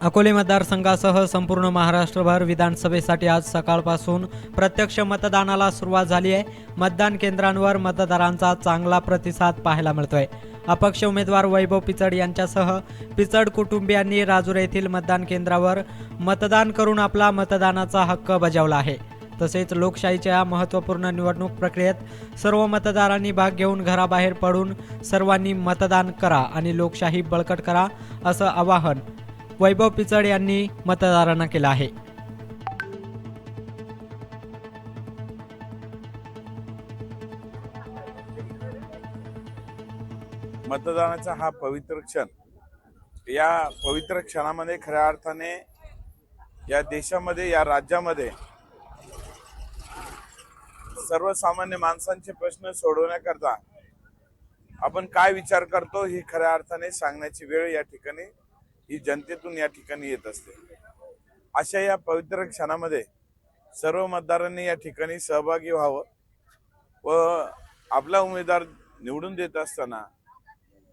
अकोले मतदारसंघासह संपूर्ण महाराष्ट्रभर विधानसभेसाठी आज सकाळपासून प्रत्यक्ष मतदानाला सुरुवात झाली आहे. मतदान केंद्रांवर मतदारांचा चांगला प्रतिसाद पाहायला मिळतोय. अपक्ष उमेदवार वैभव पिचड यांच्यासह पिचड कुटुंबियांनी राजूर येथील मतदान केंद्रावर मतदान करून आपला मतदानाचा हक्क बजावला आहे. तसेच लोकशाहीच्या या महत्त्वपूर्ण निवडणूक प्रक्रियेत सर्व मतदारांनी भाग घेऊन घराबाहेर पडून सर्वांनी मतदान करा आणि लोकशाही बळकट करा असं आवाहन वैभव पिचड यांनी मतदारांना केला आहे. मतदानाचा हा पवित्र क्षण. या पवित्र क्षणामध्ये खऱ्या अर्थाने या देशामध्ये या राज्यामध्ये सर्वसामान्य माणसांचे प्रश्न सोडवण्याकरता आपण काय विचार करतो ही खऱ्या अर्थाने सांगण्याची वेळ या ठिकाणी ही जनतेतून या ठिकाणी येत असते. अशा या पवित्र क्षणामध्ये सर्व मतदारांनी या ठिकाणी सहभागी व्हावं व आपला उमेदवार निवडून देत असताना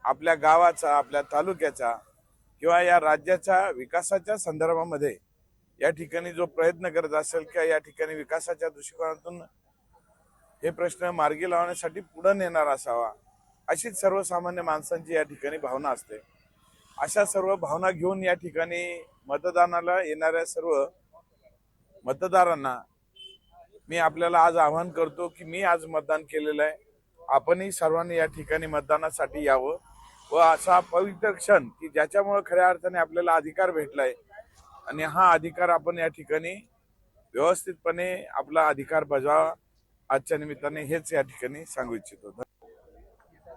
आपल्या गावाचा आपल्या तालुक्याचा किंवा या राज्याच्या विकासाच्या संदर्भामध्ये या ठिकाणी जो प्रयत्न करत असेल किंवा या ठिकाणी विकासाच्या दृष्टिकोनातून हे प्रश्न मार्गी लावण्यासाठी पुढे नेणार असावा अशीच सर्वसामान्य माणसांची या ठिकाणी भावना असते. अशा सर्व भावना घेऊन या ठिकाणी मतदानाला येणाऱ्या सर्व मतदारांना मी आपल्याला आज आवाहन करतो की मी आज मतदान केलेलं आहे. आपणही सर्वांनी या ठिकाणी मतदानासाठी यावं व असा पवित्र क्षण की ज्याच्यामुळे खऱ्या अर्थाने आपल्याला अधिकार भेटलाय आणि हा अधिकार आपण या ठिकाणी व्यवस्थितपणे आपला अधिकार बजावा. आजच्या निमित्ताने हेच या ठिकाणी सांगू इच्छितो.